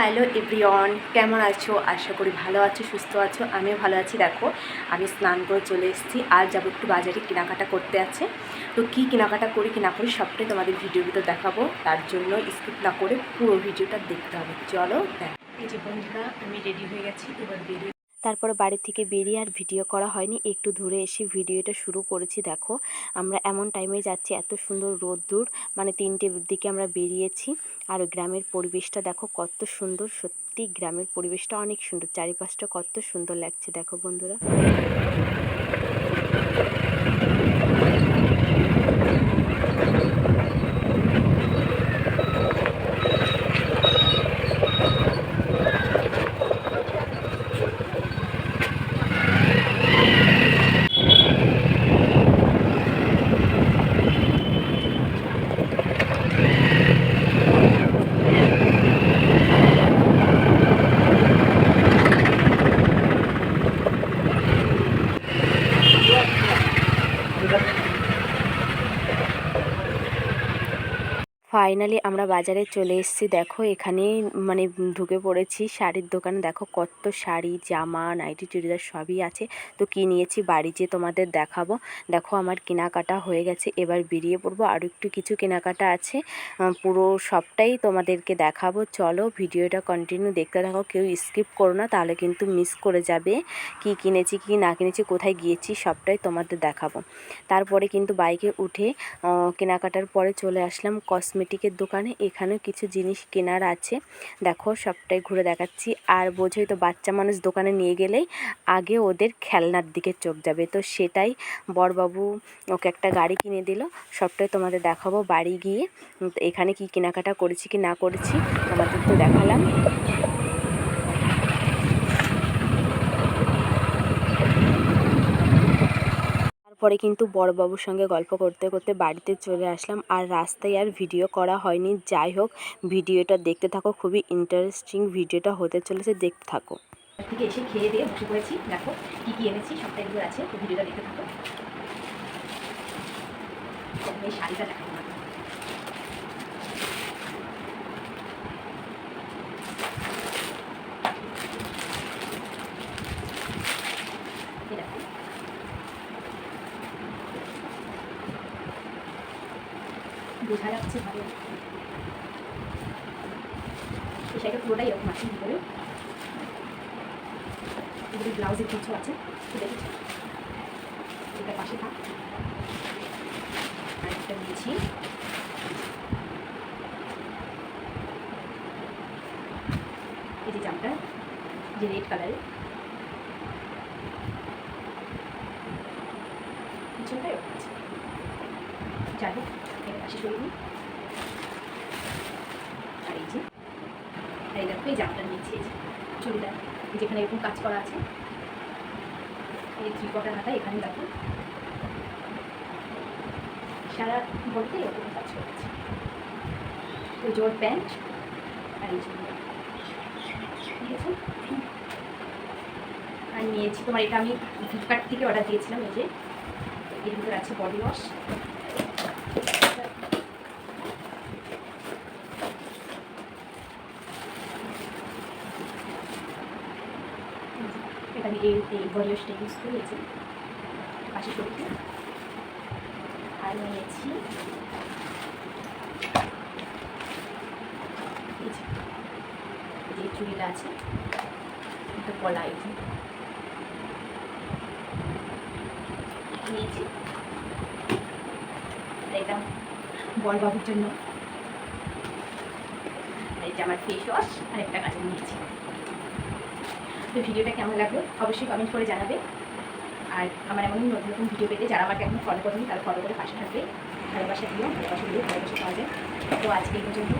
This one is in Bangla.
হ্যালো এভরিওয়ান, কেমন আছো? আশা করি ভালো আছো, সুস্থ আছো, আমিও ভালো আছি। দেখো, আমি স্নান করে চলে এসেছি। আর যাব একটু বাজারে কেনাকাটা করতে আছে। তো কী কেনাকাটা করি কেনা করি, সবটাই তোমাদের ভিতর দেখাবো। তার জন্য স্কিপ না করে পুরো ভিডিওটা দেখতে হবে। চলো, দেখ। এই যে বন্ধুরা, আমি রেডি হয়ে গেছি। এবার বেরিয়ে তারপরে বাড়ি থেকে বেরিয়ে আর ভিডিও করা হয়নি। একটু দূরে এসে ভিডিওটা শুরু করেছি, দেখো। আমরা এমন টাইমে যাচ্ছি, এত সুন্দর রোদ্দুর মানে তিনটের দিকে আমরা বেরিয়েছি। আর গ্রামের পরিবেশটা দেখো, কত সুন্দর। সত্যি গ্রামের পরিবেশটা অনেক সুন্দর। চারিপাশটা কত সুন্দর লাগছে, দেখো বন্ধুরা। Thank you. ফাইনালি আমরা বাজারে চলে এসেছি। দেখো এখানে মানে ঢুকে পড়েছি। শাড়ির দোকানে দেখো কত শাড়ি, জামা, নাইটি, চুড়িদার সবই আছে। তো কী নিয়েছি? বাড়ি যেয়ে তোমাদের দেখাবো। দেখো আমার কেনাকাটা হয়ে গেছে। এবার বেরিয়ে পড়ব। আরও একটু কিছু কেনাকাটা আছে। পুরো সবটাই তোমাদেরকে দেখাবো। চলো ভিডিওটা কন্টিনিউ দেখতে থাকো। কেউ স্কিপ করো না, তাহলে কিন্তু মিস করে যাবে। কি কিনেছি, কি না কিনেছি, কোথায় গিয়েছি, সবটাই তোমাদের দেখাবো। তারপরে কিন্তু বাইকে উঠে কেনাকাটার পরে চলে আসলাম কসমেটিকের দোকানে এখানেও কিছু জিনিস কেনার আছে। দেখো, সবটাই ঘুরে দেখাচ্ছি। আর বোঝোই তো বাচ্চা মানুষ দোকানে নিয়ে গেলেই আগে ওদের খেলনার দিকে চোখ যাবে। তো সেটাই বরবাবু ওকে একটা গাড়ি কিনে দিল। সবটাই তোমাদের দেখাবো বাড়ি গিয়ে। এখানে কি কেনাকাটা করেছি কি না করেছি তোমাদের তো দেখালাম। তারপরে কিন্তু বড়বাবুর সঙ্গে গল্প করতে করতে বাড়িতে চলে আসলাম। আর রাস্তায় আর ভিডিও করা হয়নি। যাই হোক ভিডিওটা দেখতে থাকো। খুবই ইন্টারেস্টিং ভিডিওটা হতে চলেছে। দেখতে থাকো। থেকে এসে খেয়ে দিয়ে পড়েছি। দেখো কী কী এনেছি এগুলো আছে। তো ভিডিওটা থাকো। শাড়িটা বোঝা যাচ্ছে ভালো। এই শাড়িটা পুরোটাই এরকম আছে ভিতরে এগুলি ব্লাউজের কিছু আছে দেখেছি এটা পাশে থাক। আর একটা নিয়েছি এই জামটা, যে রেড কালারের পিছনটাই ওরকম আছে। যাই হোক পাশে নিই আর এই যে এই দেখো, এই জামটা নিয়েছি এই যে চুড়িদার যেখানে এরকম কাজ করা আছে। এই থ্রি কটার হাতা এখানে দেখো। সারা বলতে এরকম কাজ করা আছে। তো জোর প্যান্ট, আর এই আছে? আর নিয়েছি তোমার, এটা আমি ফ্লিপকার্ট থেকে অর্ডার দিয়েছিলাম, এই যে। এর ভিতরে আছে বডি ওয়াশ এটা আমি এই এই বডি ওয়াশটা ইউজ করেছি পাশে সরতে আর নিয়েছি যে চুড়িটা আছে, একটা কলা এই নিয়েছি এটা বরবাবুর জন্য। এটা আমার ফেস ওয়াশ আর একটা কাজে নিয়েছি। তো ভিডিওটা কেমন লাগল, অবশ্যই কমেন্ট করে জানাবে। আর আমার এমন নতুন নতুন ভিডিও পেতে যারা আমাকে এখন ফলো করেনি, তারা ফলো করে পাশে থাকবে। ভালোবাসা দিয়ে ভালোবাসা দিও, ভালোবাসা পাওয়া যায়। তো আজকে এই পর্যন্ত